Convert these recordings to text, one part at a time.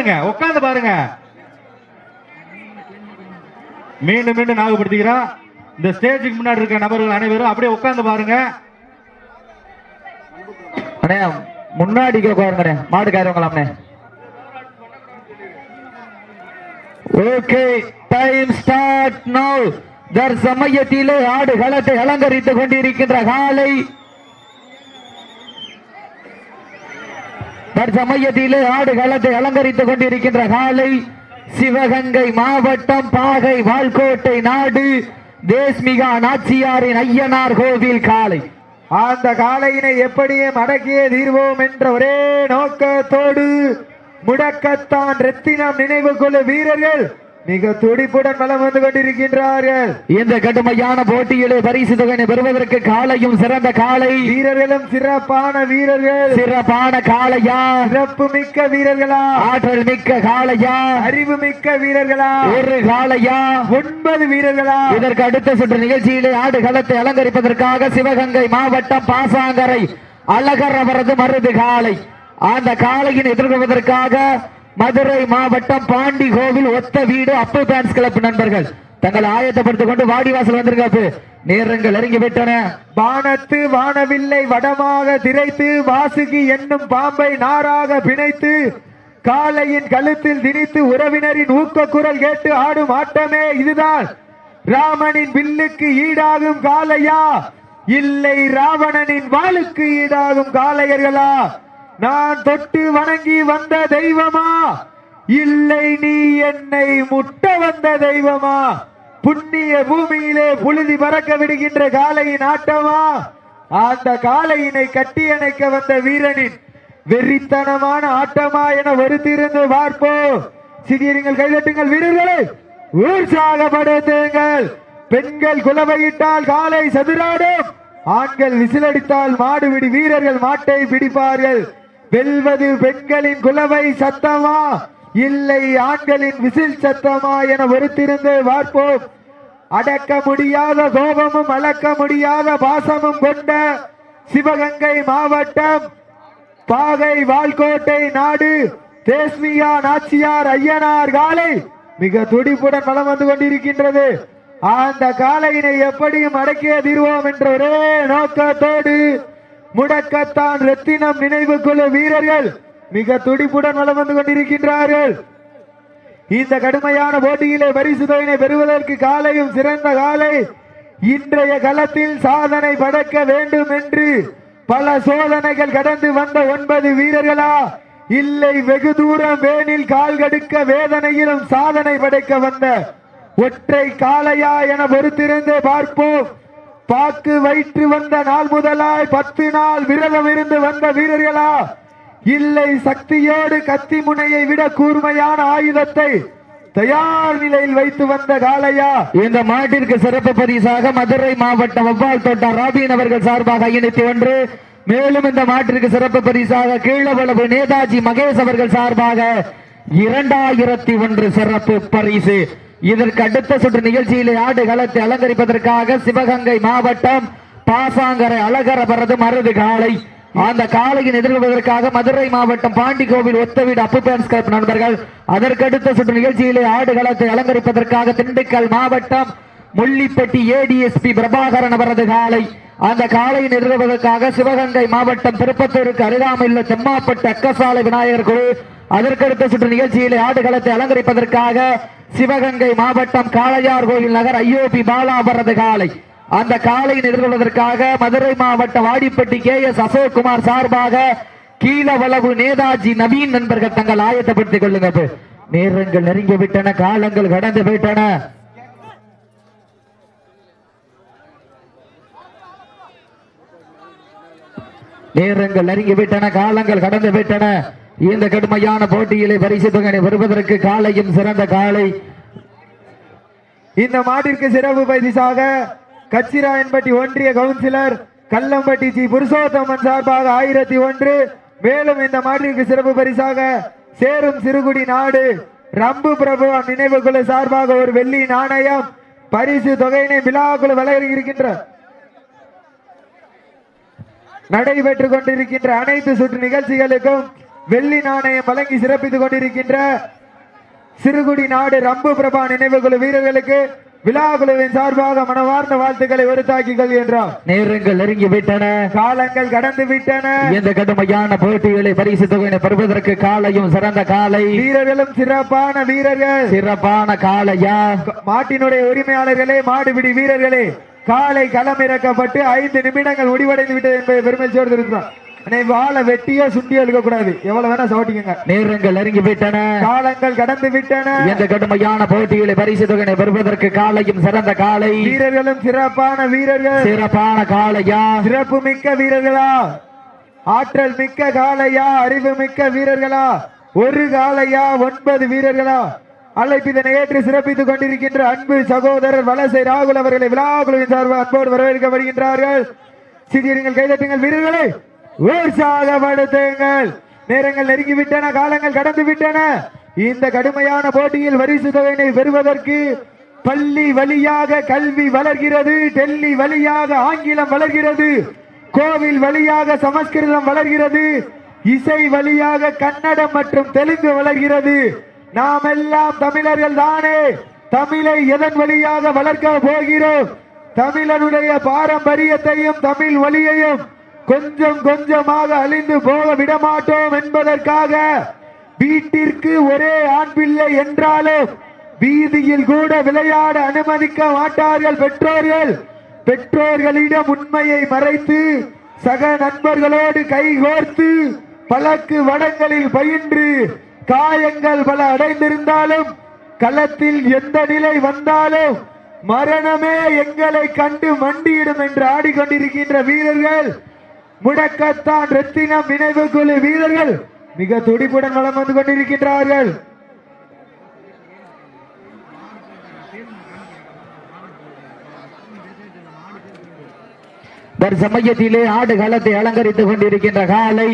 பாருங்க உட்காந்து பாருங்க. மீண்டும் மீண்டும் ஞாபகப்படுத்திக்கிறோம் இந்த ஸ்டேஜுக்கு முன்னாடி இருக்க நபர்கள் அனைவரும் அப்படியே உட்காந்து பாருங்க. அண்ணே முன்னாடி உட்காருங்கண்ணே. மாடுக்காரவங்களாம்ண்ணே. ஓகே டைம் ஸ்டார்ட் நோ தற்சமயத்திலே ஆடு களத்தை அலங்கரித்துக் கொண்டிருக்கின்ற காலை தற்சமயத்திலே ஆடு களத்தை அலங்கரித்துக் கொண்டிருக்கின்ற காலை சிவகங்கை மாவட்டம் பாகை வால்கோட்டை நாடு தேஸ்மிகா நாச்சியாரின் ஐயனார் கோவில் காலை. அந்த காளையினை எப்படியே மடக்கியே தீர்வோம் என்ற ஒரே நோக்கத்தோடு முடக்கத்தான் ரத்தினம் நினைவு குழு வீரர்கள் மிக துடிப்புடன் வலம் வந்து கொண்டிருக்கின்றார்கள். இந்த கடுமையான போட்டியிலே பரிசு தொகையை பெறுவதற்கு காலையும் சிறந்த காலை. வீரர்களும் சிறப்பான வீரர்கள். சிறப்பான காளையா? சிறப்பு மிக்க வீரர்களா? ஆற்றல் மிக்க காளையா? அறிவு மிக்க வீரர்களா? ஒரு காளையா? ஒன்பது வீரர்களா? இதற்கு அடுத்த சுற்று நிகழ்ச்சியிலே ஆடு களத்தை அலங்கரிப்பதற்காக சிவகங்கை மாவட்டம் பாசாங்கரை அழகர் அவரது மருது காளை. அந்த காளையின் எதிர்கொள்வதற்காக மதுரை மாவட்டம் பாண்டி கோவில் ஒத்த வீடு அப்பு பேன்ஸ் கிளப் நண்பர்கள். தங்களை ஆயத்தப்படுத்திக் கொண்டு வாடிவாசல் வந்திருக்காப்பு. நேரங்கள் இறங்கி விட்டன வானத்து வானவில்லை வடமாக திரைத்து வாசுகி என்னும் பாம்பை நாராக பிணைத்து காளையின் கழுத்தில் திணித்து உறவினரின் ஊக்க குரல் கேட்டு ஆடும் ஆட்டமே இதுதான். ராமனின் வில்லுக்கு ஈடாகும் காளையா? இல்லை ராவணனின் வாளுக்கு ஈடாகும் காளையர்களா? நான் தொட்டு வணங்கி வந்த தெய்வமா? இல்லை நீ என்னை முட்ட வந்த தெய்வமா? புண்ணிய பூமியிலே புழுதி பறக்க விடுகின்ற காலையின் ஆட்டமா அந்த காலையினை கட்டியணைக்க வந்த வீரனின் வெறித்தனமான ஆட்டமா என வருத்திருந்து பார்ப்போம் சிறியர்கள் கைதட்டுங்கள் வீரர்களே. உற்சாகப்படுத்துங்கள். பெண்கள் குலவையிட்டால் காலை சதுராடும். ஆண்கள் விசிலடித்தால் மாடுபிடி வீரர்கள் மாட்டை பிடிப்பார்கள். வெல்வது பெண்களின் குலவை சத்தமா? இல்லை ஆண்களின் விசில் சத்தமா என ஒருத்திருந்து பார்ப்போம். அடக்க முடியாத கோபமும் அளக்க முடியாத பாசமும் கொண்ட சிவகங்கை மாவட்டம் பாகை வால்கோட்டை நாடு தேஸ்மியா நாச்சியார் ஐயனார் காலை மிக துடிப்புடன் வளம் வந்து கொண்டிருக்கின்றது. அந்த காலையினை எப்படியும் அடக்கிய தீர்வோம் என்ற ஒரே நோக்கத்தோடு முடக்கத்தான் ரத்தினம் நினைவு கொள்ள வீரர்கள் மிக துடிப்புடன் வளம் வந்து கொண்டிருக்கின்றார்கள். இந்த கடுமையான போட்டியிலே பரிசு தொகையினை பெறுவதற்கு காலையும் சிறந்த காலை இன்றைய களத்தில் சாதனை படைக்க வேண்டும் என்று பல சோதனைகள் கடந்து வந்த ஒன்பது வீரர்களா? இல்லை வெகு தூரம் வேனில் கால் கடுக்க வேதனையிலும் சாதனை படைக்க வந்த ஒற்றை காளையா என பொறுத்திருந்தே பார்ப்போம். பாக்கு வயிற்று வந்த நாள் முதலாய் பத்து நாள் விரதம் இருந்து வந்த வீரர்களா? இல்லை சக்தியோடு கத்தி முனையை விட கூர்மையான ஆயுதத்தை தயார் நிலையில் வைத்து வந்த காலையா இந்த மாட்டிற்கு சிறப்பு பரிசாக மதுரை மாவட்டம் வவ்வால் தோட்டம் ராபின் அவர்கள் சார்பாக ஐநூத்தி ஒன்று. மேலும் இந்த மாட்டிற்கு சிறப்பு பரிசாக கீழவளவு நேதாஜி மகேஷ் அவர்கள் சார்பாக இரண்டாயிரத்தி ஒன்று சிறப்பு பரிசு. இதற்கு அடுத்த சுற்று நிகழ்ச்சியிலே ஆடு களத்தை அலங்கரிப்பதற்காக சிவகங்கை மாவட்டம் பாசாங்கரை அழகரபரது மருது காலை அந்த காளையின் எதிர்கொள்வதற்காக மதுரை மாவட்டம் பாண்டிகோவில் ஒத்தவீடு அப்பு பேன்ஸ் கிளப் நண்பர்கள் அதற்கடுத்த சுற்று நிகழ்ச்சியிலே ஆடு களத்தை அலங்கரிப்பதற்காக திண்டுக்கல் மாவட்டம் முள்ளிப்பட்டி ஏடிஎஸ்பி பிரபாகரன் அவரது காலை அந்த காளையை நிறுவுவதற்காக சிவகங்கை மாவட்டம் திருப்பத்தூருக்கு அருகாமையில் தெம்மாப்பட்டு அக்கசாலை விநாயகர் குழு அதற்கடுத்த சுற்று நிகழ்ச்சியிலே ஆடுகளத்தை அலங்கரிப்பதற்காக சிவகங்கை மாவட்டம் காளையார் கோயில் நகர் ஐயோபி பாலாபரது காலை அந்த காலையை எதிர்கொள்வதற்காக மதுரை மாவட்டம் வாடிப்பட்டி கே எஸ் அசோக்குமார் சார்பாக கீழவளவு நேதாஜி நவீன் நண்பர்கள் தங்கள் ஆயத்தப்படுத்திக் கொள்ளுங்க நேரங்கள் நெருங்கி விட்டன காலங்கள் கடந்து போயிட்டன. நேரங்கள் நெருங்கி விட்டன காலங்கள் கடந்து விட்டன இந்த கடுமையான போட்டியிலே பரிசு தொகை வருவதற்கு காலையும் சிறந்த காலை. இந்த மாட்டிற்கு சிறப்பு பரிசாக கச்சிராயன்பட்டி ஒன்றிய கவுன்சிலர் கல்லம்பட்டி ஜி புருஷோத்தமன் சார்பாக ஆயிரத்தி ஒன்று. மேலும் இந்த மாட்டிற்கு சிறப்பு பரிசாக சேரும் சிறுகுடி நாடு ரம்பு பிரபு நினைவு குழு சார்பாக ஒரு வெள்ளி நாணயம் பரிசு தொகையினை விழாக்குழு வழங்கி இருக்கின்ற நடைபெற்றுக் கொண்டிருக்கின்ற அனைத்து சுற்று நிகழ்ச்சிகளுக்கும் வெள்ளி நாணயம் வழங்கி சிறப்பித்துக் கொண்டிருக்கின்ற சிறுகுடி நாடு ரம்பு பிரபா நினைவுக்குழு வீரர்களுக்கு விழா குழுவின் சார்பாக மனவார்ந்த வாழ்த்துக்களை உறுத்தாக்கிக் கொள்கின்றோம் நேரங்கள் நெருங்கி விட்டன. காலங்கள் கடந்து விட்டன. இந்த கடுமையான போட்டிகளை பரிசு தொகையினை பெறுவதற்கு காலையும் சிறந்த காலை. வீரர்களும் சிறப்பான வீரர்கள். சிறப்பான காலையா? மாட்டினுடைய உரிமையாளர்களே மாடுபிடி வீரர்களே காலை களமிறக்கப்பட்டு ஐந்து நிமிடங்கள் முடிவடைந்து விட்டது என்பதை பெருமைச்சோடு இருக்கிறோம் அண்ணே, வாழை வெட்டியோ சுண்டியோ கூடாது எவ்வளவு வேணா சோட்டிக்கங்க நேரங்கள் நெருங்கி விட்டன. காலங்கள் கடந்து விட்டன. இந்த கடுமையான போட்டிகளை பரிசு தொகையினை பெறுவதற்கு காலையும் சிறந்த காலை. வீரர்களும் சிறப்பான வீரர்கள். சிறப்பான காலையா? சிறப்பு மிக்க வீரர்களா? ஆற்றல் மிக்க காளையா அறிவு மிக்க வீரர்களா? ஒரு காளையா ஒன்பது வீரர்களா? அழைப்பிதனை ஏற்று சிறப்பித்துக் கொண்டிருக்கின்ற அன்பு சகோதரர் வலசை ராகுல் அவர்களை விழாக்குழுவின் சார்பாக அன்போடு வரவேற்கப்படுகின்றார்கள் சிறியர்கள் கைதட்டுங்கள் வீரர்களை. உற்சாகப்படுத்துங்கள் நேரங்கள் நெருங்கிவிட்டன காலங்கள் கடந்து விட்டன இந்த கடுமையான போட்டியில் வரிசு தொகையினை பெறுவதற்கு பள்ளி வழியாக கல்வி வளர்கிறது டெல்லி வழியாக ஆங்கிலம் வளர்கிறது கோவில் வழியாக சமஸ்கிருதம் வளர்கிறது இசை வழியாக கன்னடம் மற்றும் தெலுங்கு வளர்கிறது. நாம் எல்லாம் தமிழர்கள் தானே. தமிழை எதன் வழியாக வளர்க்க போகிறோம்? தமிழனுடைய பாரம்பரியத்தையும் தமிழ் வழியையும் கொஞ்சம் கொஞ்சமாக அழிந்து போக விடமாட்டோம் என்பதற்காக வீட்டிற்கு ஒரே ஆண் பிள்ளை என்றாலும் வீதியில் கூட விளையாட அனுமதிக்க மாட்டார்கள் பெற்றோர்கள். பெற்றோர்களிடம் உண்மையை மறைத்து சக நண்பர்களோடு கைகோர்த்து பழக்கு வடங்களில் பயின்று காயங்கள் பல அடைந்திருந்தாலும் களத்தில் எந்த நிலை வந்தாலும் மரணமே எங்களை கண்டு மண்டியிடும் என்று ஆடிக்கொண்டிருக்கின்ற வீரர்கள் முடக்கத்தான் ரத்தினம் நினைவு குழு வீரர்கள் மிக துடிப்புடன் வளம் வந்து கொண்டிருக்கின்றார்கள். சமயத்திலே ஆடு காலத்தை அலங்கரித்துக் கொண்டிருக்கின்ற காலை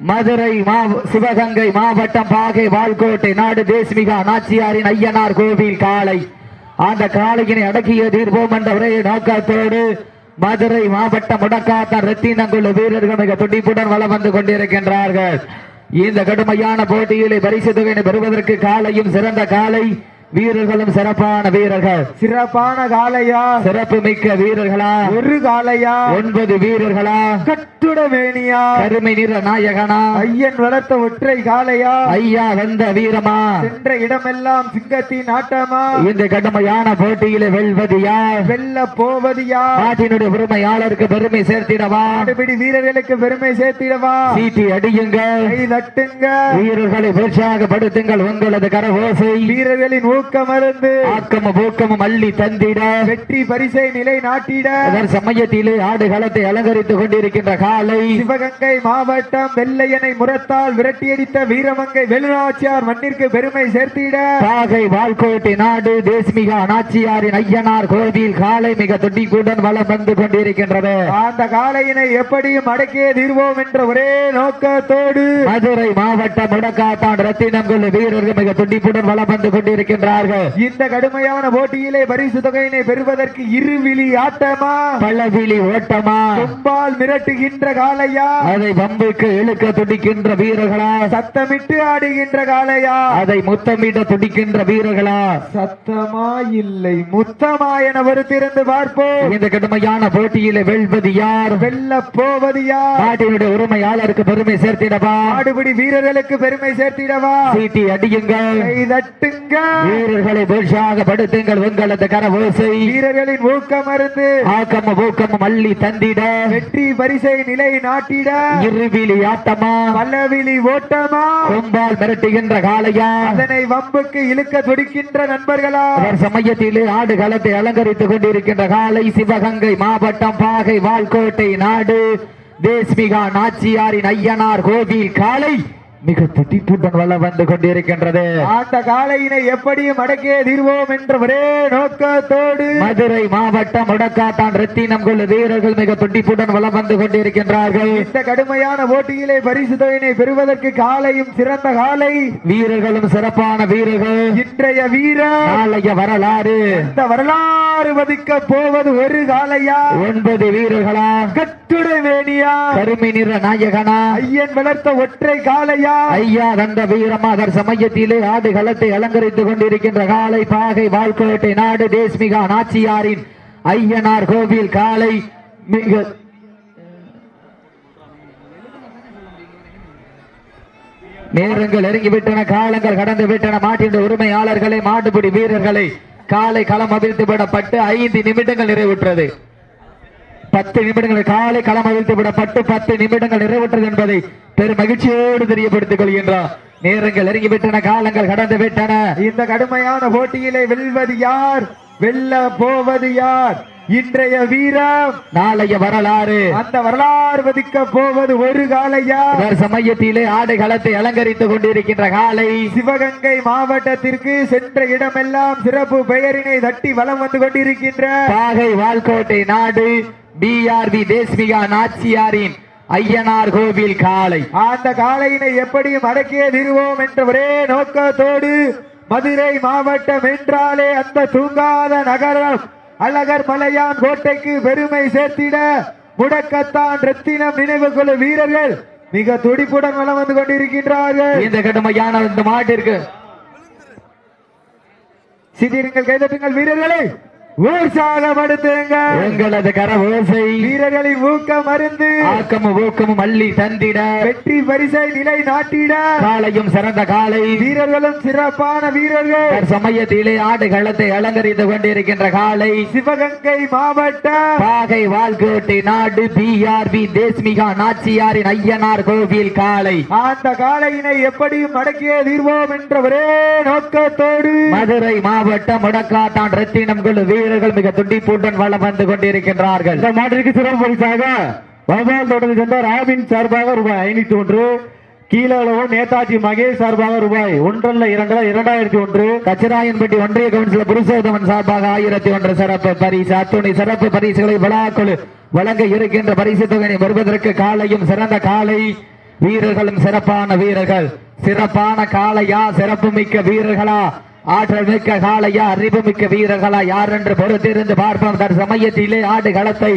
மதுரை மா சிவகங்கை மாவட்டம் பாகை வால்கோட்டை நாடு தேஸ்மிகா நாச்சியாரின் ஐயனார் கோவில் காளை அந்த காளையினை அடக்கிய தீர்ப்போம் என்ற ஒரே நோக்கத்தோடு மதுரை மாவட்டம் முடக்காத்தார் ரத்தினங்குள்ள வீரர்கள் மிக துடிப்புடன் வளம் வந்து கொண்டிருக்கின்றார்கள். இந்த கடுமையான போட்டியிலே பரிசு தொகையினை பெறுவதற்கு காலையும் சிறந்த காலை வீரர்களும் சிறப்பான வீரர்கள். சிறப்பான காளையா? சிறப்பு மிக்க வீரர்களா? ஒரு காளையா? ஒன்பது வீரர்களா? கட்டுட வேணியா? கருமை நிற நாயகனா? ஐயன் வளர்த்த ஒற்றை காளையா? ஐயா வந்த வீரமா? சென்ற இடமெல்லாம் சிங்கத்தின் ஆட்டமா? இந்த கடுமையான போட்டியிலே வெல்வது யார்? வெல்ல போவது யார்? நாட்டினுடைய உரிமையாளருக்கு பெருமை சேர்த்திடவா? ஆடுபிடி வீரர்களுக்கு பெருமை சேர்த்திடவா? சீட்டி அடியுங்கள். கை தட்டுங்க வீரர்களை உற்சாகப்படுத்துங்கள் உங்களது கரவோசை வீரர்களின் ஊக்கமருந்து ஆக்கமும் ஊக்கமும் அள்ளி தந்திட. வெற்றி பரிசை நிலை நாட்டிட. அதன் சமயத்திலே ஆடுகளத்தை அலங்கரித்துக் கொண்டிருக்கின்ற காலை. சிவகங்கை மாவட்டம் வெள்ளையனை முரத்தால் விரட்டியடித்த வீரமங்கை வெளுநாச்சியார் மண்ணிற்கு பெருமை சேர்த்திட. பாகை வால்கோட்டை நாடு தேஸ்மிகா நாச்சியாரின் ஐயனார் கோவில் காலை மிக துடிப்புடன் வலம் வந்து கொண்டிருக்கின்றது. அந்த காளையினை எப்படியும் அடக்கியே தீர்வோம் என்ற ஒரே நோக்கத்தோடு. மதுரை மாவட்டம் முடக்காத்தான் ரத்தினங்குள்ள வீரர்கள் மிக துடிப்புடன் வலம் வந்து கொண்டிருக்கின்றார்கள் இந்த கடுமையான போட்டியிலே பரிசு தொகையினை பெறுவதற்கு இருவிழி ஆட்டமா? பள்ளவிழி ஓட்டமா? கொம்பால் மிரட்டுகின்ற காளையா? அதை வம்புக்கு இழுக்க துடிக்கின்ற வீரர்களா? சத்தமிட்டு ஆடுகின்ற காளையா? அதை முத்தமிட துடிக்கின்ற வீரர்களா? சத்தமா இல்லை முத்தமா என பொறுத்திருந்து பார்ப்போம். இந்த கடுமையான போட்டியிலே வெல்வது யார்? வெல்ல போவது யார்? நாட்டினுடைய உரிமையாளருக்கு பெருமை சேர்த்திடவா? ஆடுபிடி வீரர்களுக்கு பெருமை சேர்த்திடவா? சீட்டி அடியுங்கள். தட்டுங்க வீரர்களை உற்சாகப்படுத்துங்கள் உங்களது கரவோசை வீரர்களின் ஊக்கமருந்து ஆக்கமும் ஊக்கமும் அள்ளி தந்திட. வெற்றி பரிசை நிலை நாட்டிட. இருவிழி ஆட்டமா. பல்லவிழி ஓட்டமா. கொம்பால் மிரட்டுகின்ற காளையா. அதனை வம்புக்கு இழுக்க துடிக்கின்ற நண்பர்களா. அவர் சமயத்திலே ஆடு களத்தை அலங்கரித்துக் கொண்டிருக்கின்ற காலை சிவகங்கை மாவட்டம் பாகை வால்கோட்டை நாடு. தேஸ்மிகா நாச்சியாரின் ஐயனார் கோவில் காலை மிக துடிப்புடன் வள வந்து கொண்டிருக்கின்றது. அந்த காளையினை எப்படியும் அடக்கியே தீர்வோம் என்ற ஒரே நோக்கத்தோடு. மதுரை மாவட்டம் முடக்காட்டான் ரத்தினம் கொள்ள வீரர்கள் மிக துடிப்புடன் வளம் வந்து கொண்டிருக்கின்றார்கள். இந்த கடுமையான போட்டியிலே பரிசு தொகையினை பெறுவதற்கு காலையும் சிறந்த காலை. வீரர்களும் சிறப்பான வீரர்கள். இன்றைய வீரர் நாளைய வரலாறு. இந்த வரலாறு மதிக்க போவது ஒரு காலையா? ஒன்பது வீரர்களா? கட்டுடை வேணியா? கருமை நிற நாயகனா? ஐயன் வளர்த்த ஒற்றை காளையா ஐயா வந்த வீரமாதர் சமயத்திலே ஆடு களத்தை அலங்கரித்துக் கொண்டிருக்கின்ற காலை பாகை வாழ்க்கோட்டை நாடு தேஸ்மிகா நாச்சியாரின் ஐயனார் கோவில் காலை மிக நேரங்கள் நெருங்கி காலங்கள் கடந்து விட்டன மாட்டின் உரிமையாளர்களை மாட்டுப்பிடி வீரர்களை காலை களம் அவிழ்த்து விடப்பட்டு ஐந்து நிமிடங்கள் நிறைவுற்றது. பத்து நிமிடங்கள் காலை களம் அவிழ்த்து விடப்பட்டு பத்து நிமிடங்கள் நிறைவுற்றது என்பதை பெரும் மகிழ்ச்சியோடு தெரியப்படுத்திக் கொள்கின்றார். நேரங்கள் நெருங்கி விட்டன காலங்கள் கடந்து விட்டன. இந்த கடுமையான போட்டியிலே வெல்வது யார்? வெல்ல போவது யார்? இன்றைய வீரம். நாளைய வரலாறு. அந்த வரலாறு மதிக்க போவது ஒரு இவர் சமயத்திலே ஆடு களத்தை அலங்கரித்துக் கொண்டிருக்கின்ற காலை சிவகங்கை மாவட்டத்திற்கு சென்ற இடமெல்லாம் சிறப்பு பெயரினை தட்டி வலம் வந்து கொண்டிருக்கின்ற பாகை வால்கோட்டை நாடு. பிஆர்பி தேஸ்மிகா நாச்சியாரின் ஐயனார் கோவில் காலை அந்த காளையினை எப்படியும் அடக்கியே தீர்வோம் என்ற ஒரே நோக்கத்தோடு மதுரை மாவட்டம் என்றாலே அந்த தூங்காத நகரம் அழகர் மலையான் கோட்டைக்கு பெருமை சேர்த்திட முடக்கத்தான் ரத்தினம் நினைவு குழு வீரர்கள் மிக துடிப்புடன் வலம் வந்து கொண்டிருக்கின்றார்கள். இந்த கடுமையான இந்த மாட்டிற்கு. சிதிருங்கள் கைதட்டுங்கள் வீரர்களை. உற்சாகப்படுத்துங்கள் உங்களது கர ஓசை வீரர்களின் ஊக்கம் மருந்து ஆக்கமும் ஊக்கமும் அள்ளி தந்திட. வெற்றி பரிசை நிலை நாட்டிட. காலையும் சிறந்த காலை. வீரர்களும் சிறப்பான வீரர்கள். சமயத்திலே ஆடு களத்தை அலங்கரித்துக் கொண்டிருக்கின்ற காலை. சிவகங்கை மாவட்டம் பாகை வால்கோட்டை நாடு பிஆர்பி தேஸ்மிகா நாச்சியாரின் ஐயனார் கோவில் காலை. அந்த காளையினை எப்படியும் அடக்கியே தீர்வோம் என்ற ஒரே நோக்கத்தோடு. மதுரை மாவட்டம் முடக்காட்டான் ரத்தினம் குழு வீரர்கள் மிக துண்டிப்பூட்டுடன் வளம் வந்து கொண்டிருக்கின்றார்கள். இந்த மாட்டிற்கு சிறப்பு பரிசாக வபால் தொடர்ந்து சென்ற ராபின் சார்பாக ரூபாய் ஐநூத்தி ஒன்று கீழளவும் நேதாஜி மகேஷ் சார்பாக ரூபாய் ஒன்றல்ல இரண்டு இரண்டாயிரத்தி ஒன்று கச்சராயன்பட்டி ஒன்றிய கவுன்சிலர் புருஷோத்தமன் சார்பாக ஆயிரத்தி ஒன்று சிறப்பு பரிசு. அத்துணை சிறப்பு பரிசுகளை விழாக்குழு வழங்க இருக்கின்ற பரிசு தொகையை வருவதற்கு காலையும் சிறந்த காலை வீரர்களும் சிறப்பான வீரர்கள். சிறப்பான காலையா சிறப்பு மிக்க வீரர்களா? ஆற்றல் மிக்க காளையா அறிவு மிக்க வீரர்களா யார் என்று பொறுத்திருந்து பார்ப்போம். தற்சமயத்திலே ஆடு களத்தை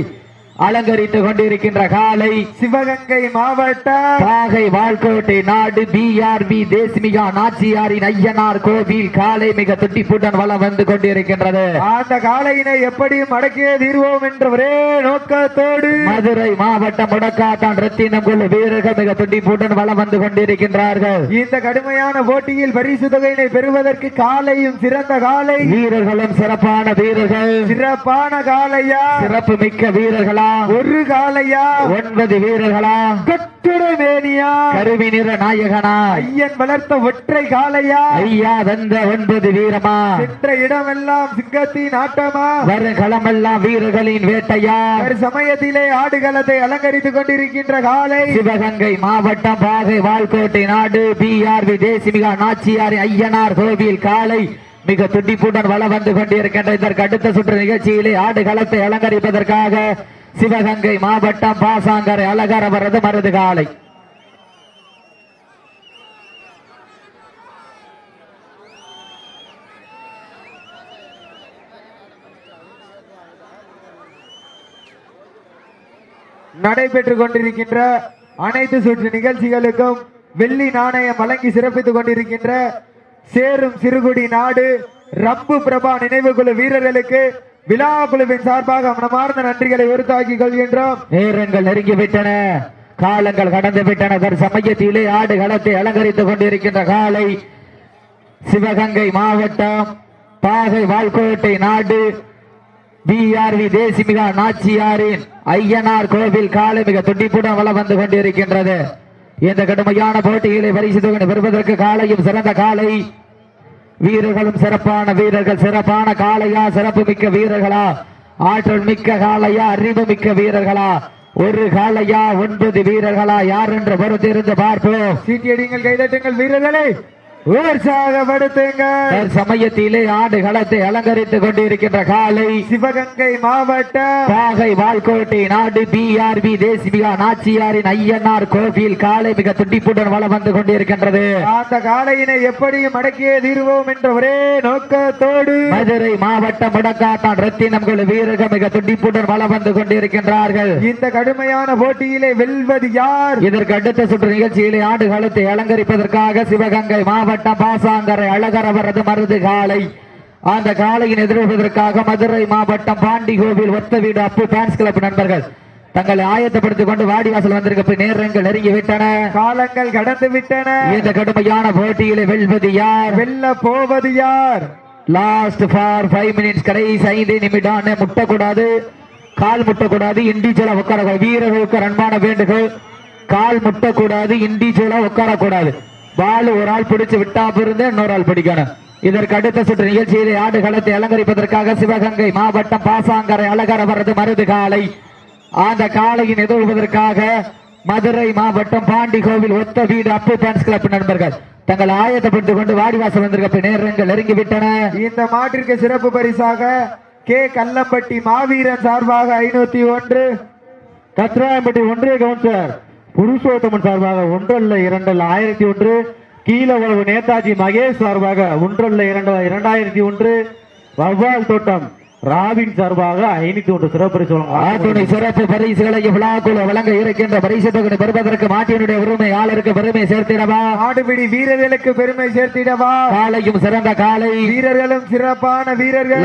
அலங்கரித்துக் கொண்டிருக்கின்ற காலை சிவகங்கை மாவட்டம் பாகை வால்கோட்டை நாடு பிஆர்பி தேஸ்மிகா நாச்சியாரின் ஐயனார் கோவில் காலை மிக துட்டிப்புடன் வளம் வந்து கொண்டிருக்கின்றது. அந்த காளையினை எப்படியும் அடக்கியே தீர்வோம் என்ற ஒரே நோக்கத்தோடு மதுரை மாவட்டம் முடக்காட்டான் ரத்தினம் குழு வீரர்கள் மிக துட்டிப்புடன் வளம் வந்து கொண்டிருக்கின்றார்கள். இந்த கடுமையான போட்டியில் பரிசு தொகையினை பெறுவதற்கு காலையும் சிறந்த காலை. வீரர்களும் சிறப்பான வீரர்கள். சிறப்பான காளையா சிறப்பு மிக்க வீரர்களா ஒரு காளையா? ஒன்பது வீரர்களா? கட்டுட வேணியா கருவி நிற நாயகனா? ஐயன் வளர்த்த ஒற்றை காளையா? ஐயா வந்த ஒன்பது வீரமா? சென்ற இடமெல்லாம் சிங்கத்தின் ஆட்டமா? களமெல்லாம் வீரர்களின் வேட்டையா? ஒரு சமயத்திலே ஆடுகளத்தை அலங்கரித்துக் கொண்டிருக்கின்ற காலை சிவகங்கை மாவட்டம் பாகை வால்கோட்டை நாடு. பிஆர்வி தேசிமிகா நாச்சியாரி ஐயனார் கோவில் காலை மிக துடிப்புடன் வளம் வந்து கொண்டிருக்கின்ற இதற்கு அடுத்த சுற்று நிகழ்ச்சியிலே ஆடு களத்தை அலங்கரிப்பதற்காக சிவகங்கை மாவட்டம் பாசாங்கரை அலங்கார வரது மருது காலை. நடைபெற்றுக் கொண்டிருக்கின்ற அனைத்து சுற்று நிகழ்ச்சிகளுக்கும் வெள்ளி நாணயம் வழங்கி சிறப்பித்துக் கொண்டிருக்கின்ற சேரும் சிறுகுடி நாடு ரப்பு பிரபா நினைவு குழு வீரர்களுக்கு விழா குழுவின் சார்பாக மனமார்ந்த நன்றிகளை உறுத்தாக்கிக் கொள்கின்றோம். நேரங்கள் நெருங்கிவிட்டன. காலங்கள் கடந்து விட்டன சமயத்திலே ஆடு களத்தை அலங்கரித்துக் கொண்டிருக்கின்ற காலை சிவகங்கை மாவட்டம் பாகை வால்கோட்டை நாடு பிஆர்வி தேசிமிகா நாச்சியாரின் ஐயனார் கோவில் காலை மிக துண்டிப்புடன் வளம் வந்து கொண்டிருக்கின்றது. இந்த கடுமையான போட்டிகளை பரிசு தொகை பெறுவதற்கு காலையும் சிறந்த காலை வீரர்களும் சிறப்பான வீரர்கள் சிறப்பான காளையா சிறப்பு மிக்க வீரர்களா? ஆற்றல் மிக்க காளையா அறிவு மிக்க வீரர்களா? ஒரு காலையா ஒன்பது வீரர்களா? யார் என்று பொறுத்திருந்து பார்ப்போம். சீட்டியடிங்கள் கைதட்டுங்கள் வீரர்களே. உற்சாகப்படுத்துங்கள் சமயத்திலே ஆடு களத்தை அலங்கரித்துக் கொண்டிருக்கின்ற காலை சிவகங்கை மாவட்டம். பாகை வால்கோட்டை நாடு பிஆர்பி தேசியா நாச்சியாரின் ஐயனார் கோவில் காலை மிக துண்டிப்புடன் வளம் வந்து கொண்டிருக்கின்றது. அந்த காளையினை எப்படியும் அடக்கியே தீர்வோம் என்ற ஒரே நோக்கத்தோடு. மதுரை மாவட்டம் முடக்காத்தான் ரத்தினம் குழு வீரர்கள் மிக துண்டிப்புடன் வளம் வந்து கொண்டிருக்கின்றார்கள். இந்த கடுமையான போட்டியிலே வெல்வது யார்? இதற்கு அடுத்த சுற்று நிகழ்ச்சியிலே ஆடு களத்தை அலங்கரிப்பதற்காக சிவகங்கை மாவட்டம் பாசாங்கரை அழகரவரது மருது காலை அந்த காலையின் எதிர்ப்பதற்காக மதுரை மாவட்டம் பாண்டி கோவில் ஒத்த வீடு அப்பு பேன்ஸ் கிளப் நண்பர்கள். தங்களை ஆயத்தப்படுத்திக் கொண்டு வாடிவாசல் வந்திருக்க நேரங்கள் நெருங்கி விட்டன. காலங்கள் கடந்து விட்டன. இந்த கடுமையான போட்டியிலே வெல்வது யார்? வெல்ல போவது யார்? லாஸ்ட் ஃபார் ஃபைவ் மினிட்ஸ் கடைசி ஐந்து நிமிடம் முட்டக்கூடாது. கால் முட்டக்கூடாது இண்டிஜுவலா உட்கார வீரர்களுக்கு அன்பான வேண்டுகோள். கால் முட்டக்கூடாது இண்டிஜுவலா உட்காரக்கூடாது. பால் ஒரு ஆள் பிடிச்சு விட்டா பிறந்து இன்னொரு ஆள் பிடிக்கணும். இதற்கு அடுத்த சுற்று நிகழ்ச்சியிலே ஆடு களத்தை அலங்கரிப்பதற்காக சிவகங்கை மாவட்டம் பாசாங்கரை அலங்கர வரது மருது காலை அந்த காலையின் எதிர்ப்பதற்காக மதுரை மாவட்டம் பாண்டி கோவில் ஒத்த வீடு அப்பு பேன்ஸ் கிளப் நண்பர்கள். தங்கள் ஆயத்தப்படுத்திக் கொண்டு வாடிவாசல் வந்திருக்க நேரங்கள் நெருங்கி விட்டன இந்த மாட்டிற்கு சிறப்பு பரிசாக கே. கல்லம்பட்டி மாவீரன் சார்பாக ஐநூத்தி ஒன்று. கத்ராயம்பட்டி ஒன்றிய கவுன்சிலர். புருஷோத்தமன் சார்பாக ஒன்றல்ல இரண்டல்ல ஆயிரத்தி ஒன்று. கீழவளவு நேதாஜி மகேஷ் சார்பாக ஒன்றல்ல இரண்டு இரண்டாயிரத்தி ஒன்று. வவ்வால் தோட்டம் ராபின் சார்பாக ஐநூத்தி ஒன்று சிறப்பு பரிசு. சிறப்பு பரிசுகளை விழாக்குழு வழங்க இருக்கின்ற பரிசு தொகை பெறுவதற்கு மாட்டினுடைய உரிமையாளருக்கு பெருமை சேர்த்திடவா? ஆடுபிடி வீரர்களுக்கு பெருமை சேர்த்திடவா? காலையும் சிறந்த காலை. வீரர்களும் சிறப்பான வீரர்கள்.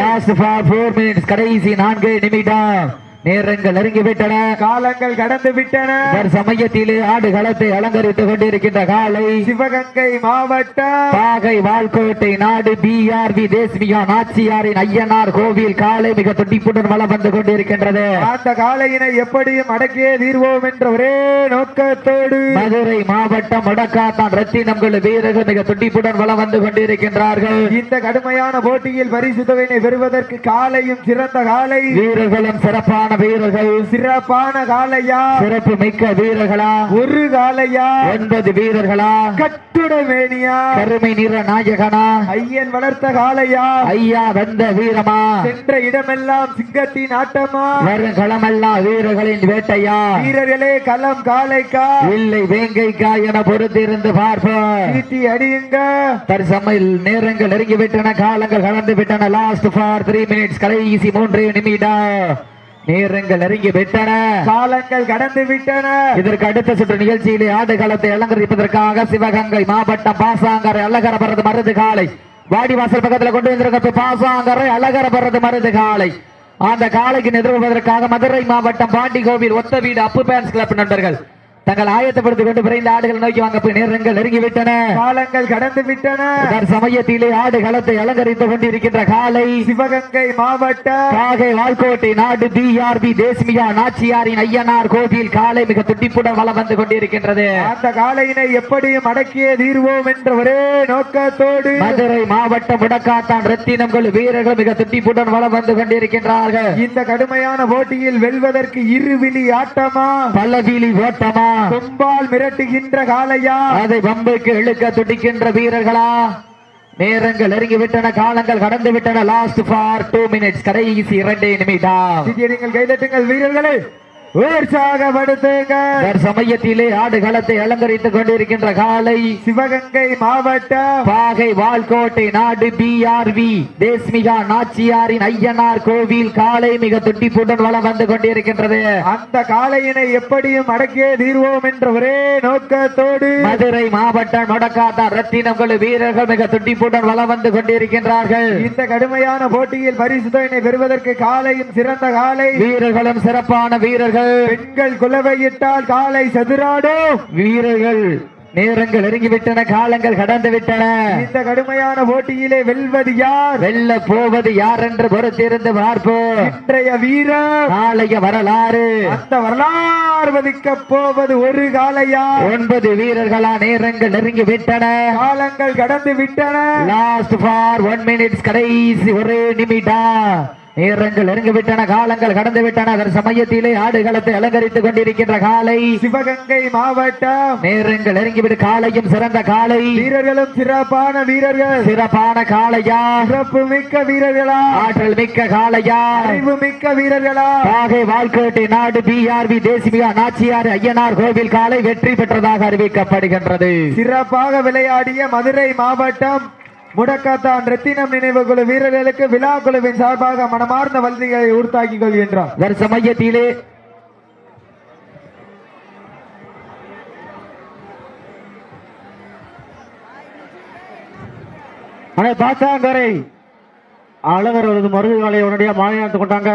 கடைசி நான்கு நிமிடம். நேரங்கள் நெருங்கி விட்டன. காலங்கள் கடந்து விட்டன. சமயத்திலே ஆடு களத்தை அலங்கரித்துக் கொண்டிருக்கின்ற காலை சிவகங்கை மாவட்டம். பாகை வால்கோட்டை நாடு பிஆர்பி தேசியா நாச்சியாரின் ஐயனார் கோவில் காலை மிக துடிப்புடன் வளம் வந்து கொண்டிருக்கின்றது. அந்த காளையினை எப்படியும் அடக்கியே தீர்வோம் என்ற ஒரே நோக்கத்தோடு. மதுரை மாவட்டம் வடக்காத்தான் ரத்தினம் குழு வீரர்கள் மிக துடிப்புடன் வளம் வந்து கொண்டிருக்கின்றார்கள். இந்த கடுமையான போட்டியில் பரிசு தொகையினை பெறுவதற்கு காலையும் சிறந்த காலை வீரர்களும் சிறப்பான வீரர்கள். சிறப்பான காளையா. சிறப்பு மிக்க வீரர்களா. ஒரு காளையா. ஒன்பது வீரர்களா. கட்டுட மேனியா கருமை நிற நாயகனா. ஐயன் வளர்த்த காளையா. ஐயா வந்த வீரமா. சென்ற இடமெல்லாம் சிங்கத்தின் ஆட்டமா. வரும் களமெல்லாம் வீரர்களின் வேட்டையா. வீரர்களே களம் காளைக்கா. இல்லை வேங்கைக்கா என பொறுத்திருந்து பார்ப்போம். சீட்டி அடியுங்க. தற்சமையில் நேரங்கள் நெருங்கி விட்டன காலங்கள் கடந்து விட்டன. லாஸ்ட் ஃபார் த்ரீ மினிட்ஸ் கடைசி மூன்று நிமிடம். நேரங்கள் நெருங்கி விட்டன. காலங்கள் கடந்து விட்டன. இதற்கு அடுத்த சுற்று நிகழ்ச்சியிலே ஆடு களத்தை அலங்கரிப்பதற்காக சிவகங்கை மாவட்டம் பாசாங்கரை அழகரபரது மருது காலை வாடிவாசல் பக்கத்துல கொண்டு வந்திருக்க பாசாங்கரை அழகரபரது மருது காலை அந்த காலைக்கு எதிர்ப்பதற்காக மதுரை மாவட்டம் பாண்டி கோவில் ஒத்த வீடு அப்பு பேன்ஸ் கிளப் நண்பர்கள். தங்கள் ஆயத்தப்படுத்திக் கொண்டு விரைந்த ஆடுகள் நோக்கி வாங்க போய் நேரங்கள் நெருங்கி விட்டன காலங்கள் கடந்து விட்டன சமயத்திலே ஆடு களத்தை அலங்கரித்துக் கொண்டிருக்கின்ற காலை சிவகங்கை மாவட்டம் காகை வால்கோட்டை நாடு பிஆர்பி தேசியா நாச்சியாரின் ஐயனார் கோவில் காலை மிக துடிப்புடன் வளம் வந்து கொண்டிருக்கின்றது. அந்த காளையினை எப்படியும் அடக்கியே தீர்வோம் என்ற ஒரே நோக்கத்தோடு மதுரை மாவட்டம் முடக்காத்தான் ரத்தினம் குழு வீரர்கள் மிக துடிப்புடன் வளம் வந்து கொண்டிருக்கின்றார்கள். இந்த கடுமையான போட்டியில் வெல்வதற்கு இருவிழி ஆட்டமா? பல்லவீலி ஓட்டமா? கொம்பால் மிரட்டுகின்ற காளையா? அதை வம்புக்கு இழுக்க துடிக்கின்ற வீரர்களா? நேரங்கள் நெருங்கி விட்டன காலங்கள் கடந்து விட்டன லாஸ்ட் ஃபார் டூ மினிட்ஸ் கடைசி இரண்டே நிமிடம். கைதட்டுங்கள் வீரர்களே. உற்சாகப்படுத்துங்கள் சமயத்திலே ஆடு களத்தை அலங்கரித்துக் கொண்டிருக்கின்ற காலை சிவகங்கை மாவட்டம். பாகை வால்கோட்டை நாடு பிஆர்வி தேஸ்மிகா நாச்சியாரின் ஐயனார் கோவில் காலை மிக துட்டிப்புடன் வளம் வந்து கொண்டிருக்கின்றது. அந்த காளையினை எப்படியும் அடக்கியே தீர்வோம் என்ற ஒரே நோக்கத்தோடு. மதுரை மாவட்டம் முடக்காத்தார் ரத்தினம் குழு வீரர்கள் மிக துட்டிப்புடன் வளம் வந்து கொண்டிருக்கின்றார்கள். இந்த கடுமையான போட்டியில் பரிசு தொகையினை பெறுவதற்கு காளையும் சிறந்த காளை வீரர்களும் சிறப்பான வீரர்கள் பெண்கள் குலவையிட்டால் காளை சதுராடும். வீரர்கள் நேரங்கள் நெருங்கிவிட்டன காலங்கள் கடந்து விட்டன இந்த கடுமையான போட்டியிலே வெல்வது யார்? வெல்ல போவது யார் என்று பொறுத்திருந்து பார்ப்போம். இன்றைய வீரர் நாளைய வரலாறு. அந்த வரலாறு வதிக்க போவது ஒரு காளையா? ஒன்பது வீரர்களா நேரங்கள் நெருங்கி விட்டன காலங்கள் கடந்து விட்டன லாஸ்ட் ஃபார் ஒன் மினிட்ஸ் கடைசி ஒரே நிமிடம். நேரங்கள் நெருங்கிவிட்டன காலங்கள் கடந்து விட்டன அதன் சமயத்திலே ஆடுகளத்தை அலங்கரித்துக் கொண்டிருக்கின்ற காலை. சிவகங்கை மாவட்டம். நேரங்கள் நெருங்கிவிட்டு காலையும் சிறந்த காலை. வீரர்களும் சிறப்பான வீரர்கள். சிறப்பான காளையா. சிறப்பு மிக்க வீரர்களா. ஆற்றல் மிக்க காளையா. அறிவு மிக்க வீரர்களா. பாகை வாழ்க்கேட்டை நாடு பிஆர்பி தேசிமிகா நாச்சியார் ஐயனார் கோவில் காலை வெற்றி பெற்றதாக அறிவிக்கப்படுகின்றது. சிறப்பாக விளையாடிய மதுரை மாவட்டம் முடக்காத்தா ரத்தினம் நினைவு குழு வீரர்களுக்கு விழா குழுவின் சார்பாக மனமார்ந்த வல்திகளை உறுத்தாக்கிக் கொள்கின்றோம் அதன் மையத்திலே. அண்ணே பாச்சாங்கரை அழகர் மருது காலை உடனடியாக மாநிலத்துக் கொண்டாங்க.